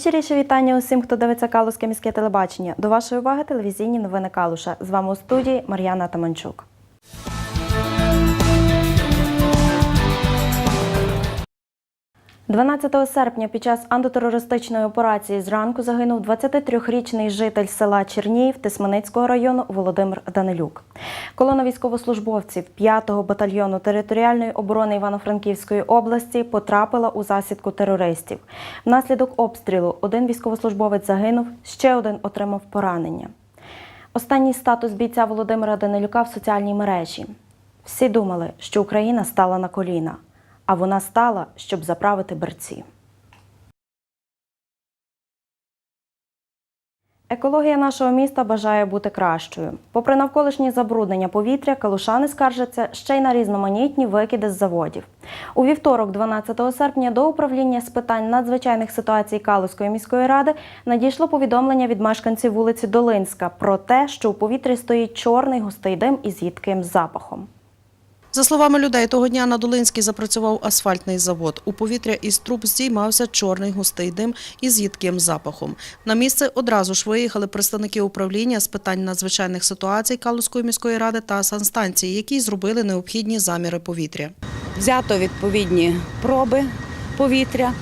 Найщиріше вітання усім, хто дивиться Калузьке міське телебачення. До вашої уваги телевізійні новини Калуша. З вами у студії Мар'яна Таманчук. – 12 серпня під час антитерористичної операції зранку загинув 23-річний житель села Черніїв Тисменицького району Володимир Данилюк. Колона військовослужбовців 5-го батальйону територіальної оборони Івано-Франківської області потрапила у засідку терористів. Внаслідок обстрілу один військовослужбовець загинув, ще один отримав поранення. Останній статус бійця Володимира Данилюка в соціальній мережі. Всі думали, що Україна стала на коліна, а вона стала, щоб заправити берці. Екологія нашого міста бажає бути кращою. Попри навколишні забруднення повітря, калушани скаржаться ще й на різноманітні викиди з заводів. У вівторок, 12 серпня, до управління з питань надзвичайних ситуацій Калузької міської ради надійшло повідомлення від мешканців вулиці Долинська про те, що у повітрі стоїть чорний густий дим із їдким запахом. За словами людей, того дня на Долинській запрацював асфальтний завод. У повітря із труб здіймався чорний густий дим із їдким запахом. На місце одразу ж виїхали представники управління з питань надзвичайних ситуацій Калузької міської ради та санстанції, які зробили необхідні заміри повітря. взято відповідні проби повітря,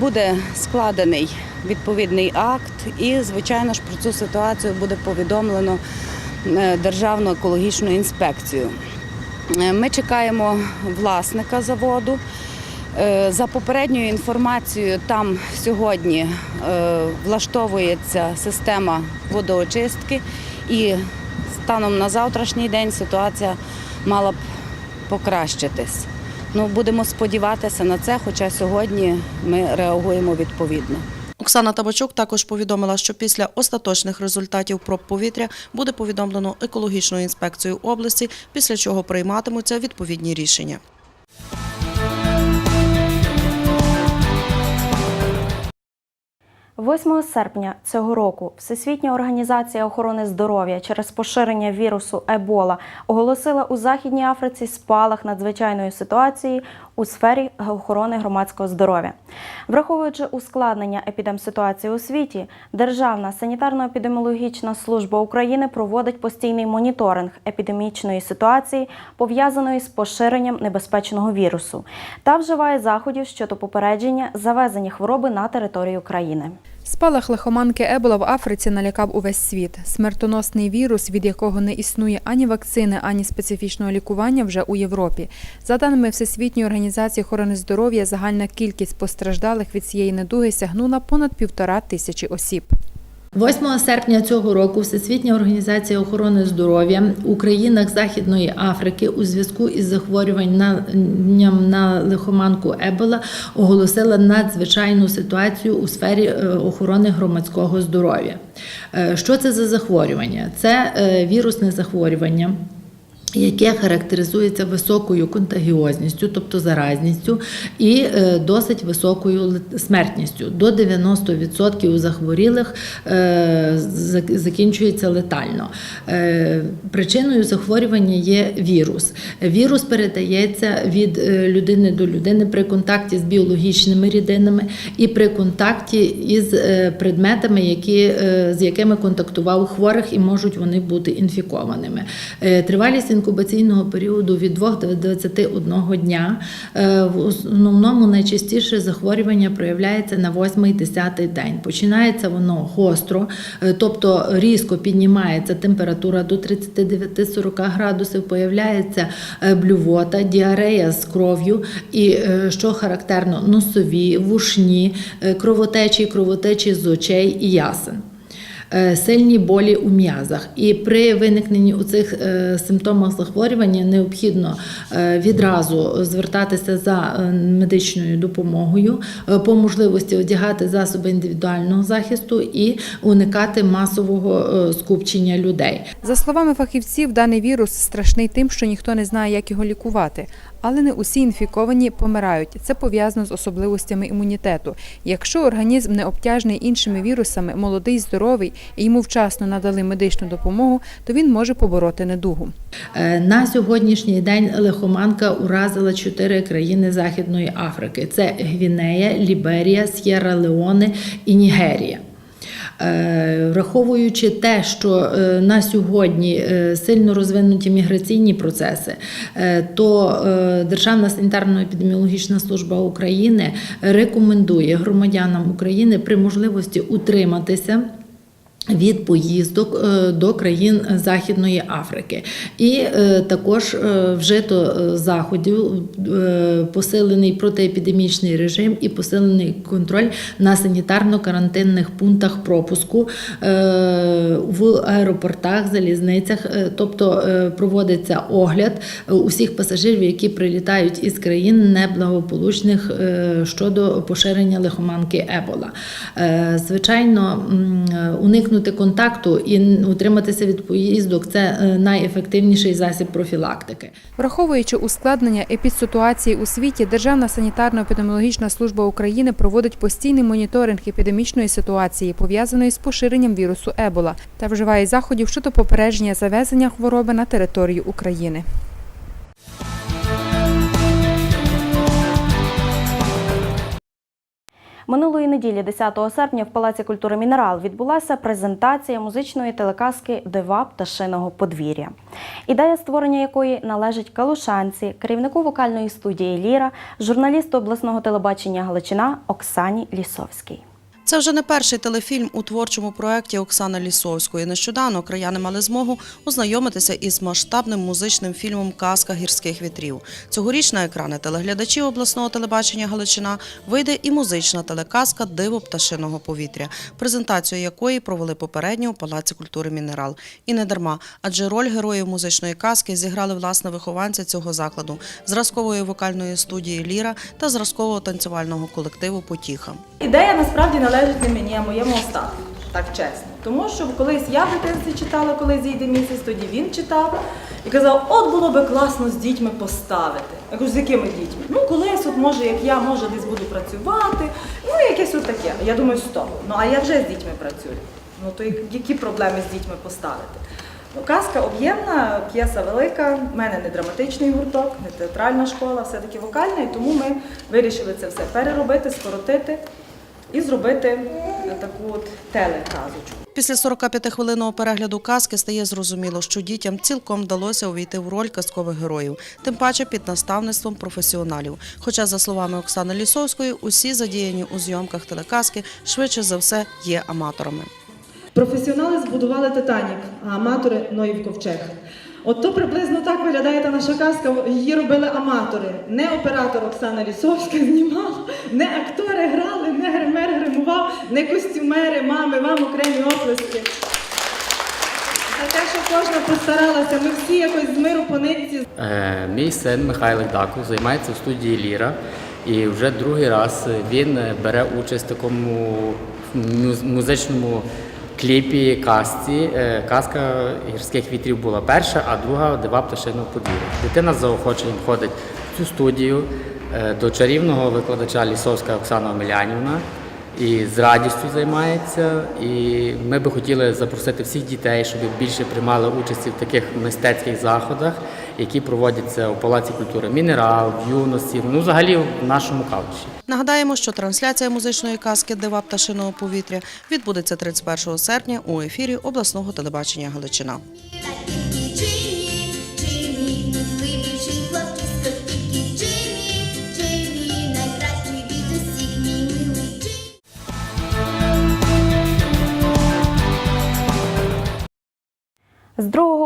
буде складений відповідний акт, і, звичайно ж, про цю ситуацію буде повідомлено е, Державну екологічну інспекцію. Е, Ми чекаємо власника заводу. Е, За попередньою інформацією, там сьогодні е, влаштовується система водоочистки, і станом на завтрашній день ситуація мала б покращитись. Ну, будемо сподіватися на це, хоча сьогодні ми реагуємо відповідно. Оксана Табачук також повідомила, що після остаточних результатів проб повітря буде повідомлено екологічну інспекцію області, після чого прийматимуться відповідні рішення. – 8 серпня цього року Всесвітня організація охорони здоров'я через поширення вірусу Ебола оголосила у Західній Африці спалах надзвичайної ситуації у сфері охорони громадського здоров'я. Враховуючи ускладнення епідемситуації у світі, Державна санітарно-епідеміологічна служба України проводить постійний моніторинг епідемічної ситуації, пов'язаної з поширенням небезпечного вірусу, та вживає заходів щодо попередження завезення хвороби на територію країни. Спалах лихоманки Ебола в Африці налякав увесь світ. Смертоносний вірус, від якого не існує ані вакцини, ані специфічного лікування, вже у Європі. За даними Всесвітньої організації охорони здоров'я, загальна кількість постраждалих від цієї недуги сягнула понад півтора тисячі осіб. 8 серпня цього року Всесвітня організація охорони здоров'я у країнах Західної Африки у зв'язку із захворюванням на лихоманку Ебола оголосила надзвичайну ситуацію у сфері е, охорони громадського здоров'я. Е, Що це за захворювання? Це е, вірусне захворювання яке характеризується високою контагіозністю, тобто заразністю, і е, досить високою смертністю. До 90% у захворілих е, закінчується летально. Е, Причиною захворювання є вірус. Вірус передається від людини до людини при контакті з біологічними рідинами і при контакті із предметами, які, з якими контактував хворих, і можуть вони бути інфікованими. Тривалість інкубаційного періоду від 2 до 21 дня. Е, В основному найчастіше захворювання проявляється на 8-10 день. Починається воно гостро, е, тобто різко піднімається температура до 39-40 градусів, появляється е, блювота, діарея з кров'ю і, що характерно, носові, вушні, кровотечі, кровотечі з очей і ясен сильні болі у м'язах. І при виникненні у цих е, симптомах захворювання необхідно е, відразу звертатися за е, медичною допомогою, е, по можливості одягати засоби індивідуального захисту і уникати масового е, скупчення людей. За словами фахівців, даний вірус страшний тим, що ніхто не знає, як його лікувати. Але не усі інфіковані помирають. Це пов'язано з особливостями імунітету. Якщо організм не обтяжений іншими вірусами, молодий, здоровий і йому вчасно надали медичну допомогу, то він може побороти недугу. Е, На сьогоднішній день лихоманка уразила чотири країни Західної Африки: це Гвінея, Ліберія, С'єра Леоне і Нігерія. Е, Враховуючи те, що е, на сьогодні е, сильно розвинуті міграційні процеси, то Державна санітарно-епідеміологічна служба України рекомендує громадянам України при можливості утриматися від поїздок е, до країн Західної Африки, і е, також е, вжито заходів, посилений протиепідемічний режим і посилений контроль на санітарно-карантинних пунктах пропуску в аеропортах, залізницях, тобто проводиться огляд усіх пасажирів, які прилітають із країн неблагополучних щодо поширення лихоманки Ебола. Звичайно, е, уникнути контакту і утриматися від поїздок це е, найефективніший засіб профілактики. Враховуючи ускладнення епідситуації у світі, Державна санітарно-епідеміологічна служба України проводить постійний моніторинг епідемічної ситуації, пов'язаної з поширенням вірусу Ебола, та вживає заходів щодо попередження завезення хвороби на територію України. Минулої неділі, 10 серпня, в Палаці культури Мінерал відбулася презентація музичної телекаски Дива пташиного подвір'я, ідея створення якої належить калушанці, керівнику вокальної студії Ліра, журналісту обласного телебачення Галичина Оксані Лісовській. Це вже не перший телефільм у творчому проєкті Оксани Лісовської. Нещодавно краяни мали змогу ознайомитися із масштабним музичним фільмом Казка гірських вітрів. Цьогоріч на екрани телеглядачів обласного телебачення Галичина вийде і музична телеказка Диво пташиного повітря, презентацію якої провели попередньо у Палаці культури Мінерал. І не дарма, адже роль героїв музичної казки зіграли власне вихованці цього закладу, зразкової вокальної студії Ліра та зразкового танцювального колективу Потіха. Ідея насправді належить не мені, а моєму остатку, так чесно. Тому що колись я в дитинстві читала, коли зійде місяць, тоді він читав і казав, от було би класно з дітьми поставити. Я кажу, з якими дітьми? Ну, колись, от може, як я, може, десь буду працювати, ну якесь от таке. Я думаю, стоп. Ну а я вже з дітьми працюю. Ну то які проблеми з дітьми поставити? Ну, казка об'ємна, п'єса велика. У мене не драматичний гурток, не театральна школа, все-таки вокальна, і тому ми вирішили це все переробити, скоротити і зробити таку от телеказочку. Після 45-хвилинного перегляду казки стає зрозуміло, що дітям цілком вдалося увійти в роль казкових героїв, тим паче під наставництвом професіоналів. Хоча, за словами Оксани Лісовської, усі задіяні у зйомках телеказки швидше за все є аматорами. Професіонали збудували Титанік, а аматори Ноїв ковчег. От то приблизно так виглядає та наша казка. Її робили аматори. Не оператор Оксана Лісовська знімала, не актори грали, не гример гримував, не костюмери, мами, вам окремі оплески. За те, що кожна постаралася, ми всі якось з миру по нитці Е, Мій син Михайлик Даков займається в студії Ліра, і вже другий раз він бере участь в такому муз- музичному кліпі казці. Е, Казка гірських вітрів була перша, а друга дива пташиного подвір'я. Дитина з заохоченням ходить в цю студію е, до чарівного викладача Лісовська Оксана Омелянівна і з радістю займається. І ми би хотіли запросити всіх дітей, щоб більше приймали участь в таких мистецьких заходах, які проводяться у Палаці культури Мінерал, в юності, ну взагалі в нашому калуші. Нагадаємо, що трансляція музичної казки Дива пташиного повітря відбудеться 31 серпня у ефірі обласного телебачення Галичина.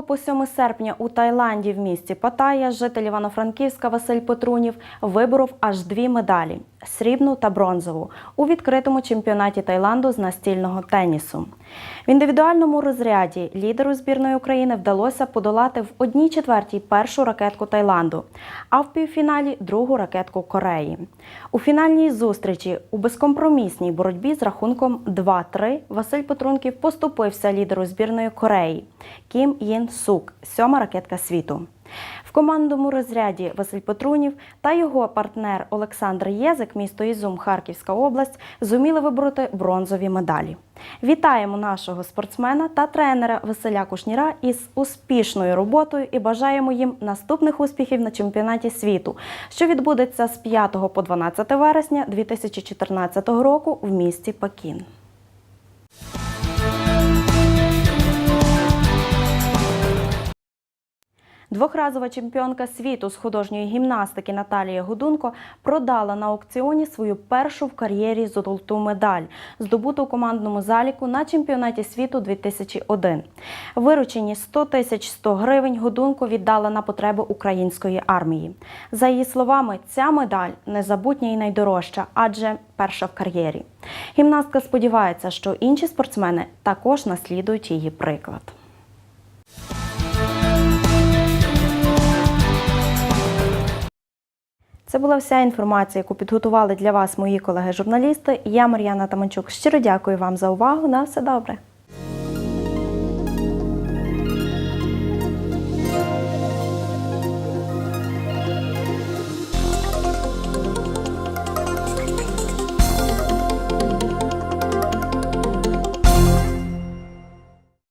По 7 серпня у Таїланді в місті Паттайя житель Івано-Франківська Василь Петрунів виборов аж дві медалі срібну та бронзову у відкритому чемпіонаті Таїланду з настільного тенісу. В індивідуальному розряді лідеру збірної України вдалося подолати в одній четвертій першу ракетку Таїланду, а в півфіналі другу ракетку Кореї. У фінальній зустрічі у безкомпромісній боротьбі з рахунком 2-3 Василь Петрунків поступився лідеру збірної Кореї Кім Єн Сук, сьома ракетка світу. В командному розряді Василь Петрунів та його партнер Олександр Єзик, місто Ізюм, Харківська область, зуміли вибороти бронзові медалі. Вітаємо нашого спортсмена та тренера Василя Кушніра із успішною роботою і бажаємо їм наступних успіхів на чемпіонаті світу, що відбудеться з 5 по 12 вересня 2014 року в місті Пекін. Двохразова чемпіонка світу з художньої гімнастики Наталія Гудунко продала на аукціоні свою першу в кар'єрі золоту медаль, здобуту у командному заліку на чемпіонаті світу 2001. Виручені 100 тисяч 100 гривень Гудунко віддала на потреби української армії. За її словами, ця медаль незабутня і найдорожча, адже перша в кар'єрі. Гімнастка сподівається, що інші спортсмени також наслідують її приклад. Це була вся інформація, яку підготували для вас мої колеги-журналісти. Я Мар'яна Таманчук. Щиро дякую вам за увагу. На все добре.